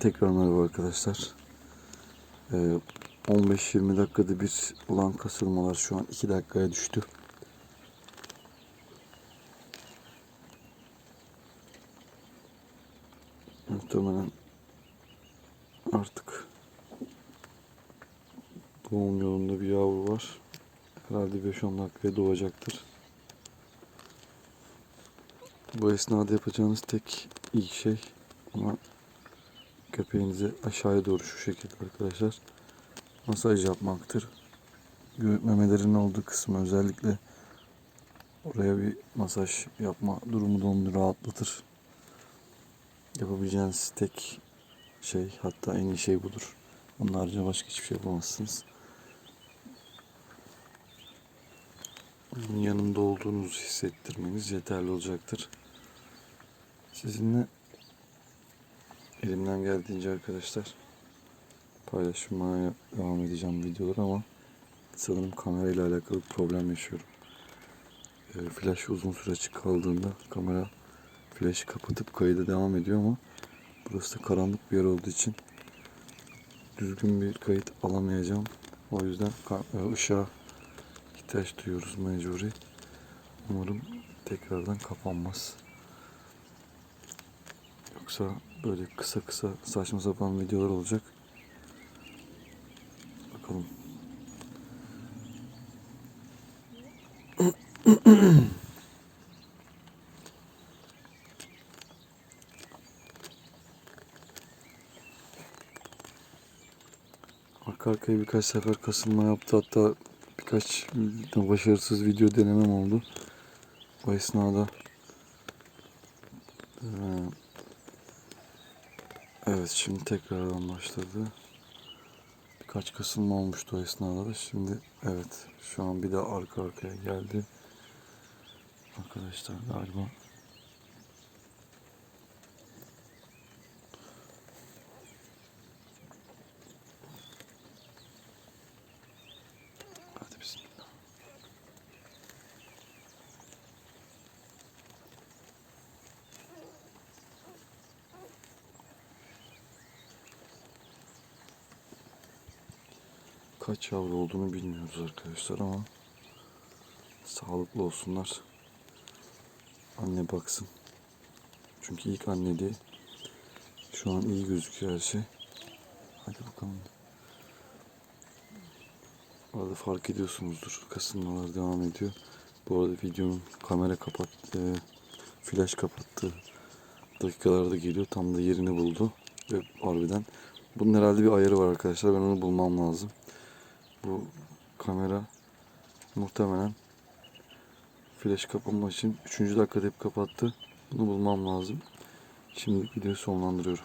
Tekrar merhaba arkadaşlar. Ee, 15-20 dakikada bir olan kasılmalar şu an 2 dakikaya düştü. Muhtemelen artık doğum yolunda bir yavru var. Herhalde 5-10 dakikaya doğacaktır. Bu esnada yapacağınız tek ilk şey ama köpeğinizi aşağıya doğru şu şekilde arkadaşlar masaj yapmaktır. Göğüt memelerinin olduğu kısmı özellikle oraya bir masaj yapma durumu da onu rahatlatır. Yapabileceğiniz tek şey hatta en iyi şey budur. Onun haricinde başka hiçbir şey yapamazsınız. Onun yanında olduğunuzu hissettirmeniz yeterli olacaktır. Sizinle elimden geldiğince arkadaşlar paylaşmaya devam edeceğim videoları ama sanırım kamerayla alakalı bir problem yaşıyorum. E, flash uzun süre açık kaldığında kamera flash'ı kapatıp kayda devam ediyor ama burası da karanlık bir yer olduğu için düzgün bir kayıt alamayacağım. O yüzden e, ışığa ihtiyaç duyuyoruz mecburi. Umarım tekrardan kapanmaz. Yoksa böyle kısa kısa saçma sapan videolar olacak. Bakalım. Arka arkaya birkaç sefer kasılma yaptı. Hatta birkaç başarısız video denemem oldu. O esnada eee, Evet şimdi tekrardan başladı. Birkaç kasılma olmuştu o esnada da. Şimdi evet şu an bir de arka arkaya geldi. Arkadaşlar galiba Kaç yavru olduğunu bilmiyoruz arkadaşlar ama sağlıklı olsunlar. Anne baksın. Çünkü ilk anneliği şu an iyi gözüküyor her şey. Hadi bakalım. Arada fark ediyorsunuzdur. Kasılmalar devam ediyor. Bu arada videonun kamera kapat, e, flash kapattığı dakikalarda geliyor. Tam da yerini buldu. Ve harbiden bunun herhalde bir ayarı var arkadaşlar. Ben onu bulmam lazım. Bu kamera muhtemelen flash kapanma için 3. dakikada hep kapattı. Bunu bulmam lazım. Şimdi videoyu sonlandırıyorum.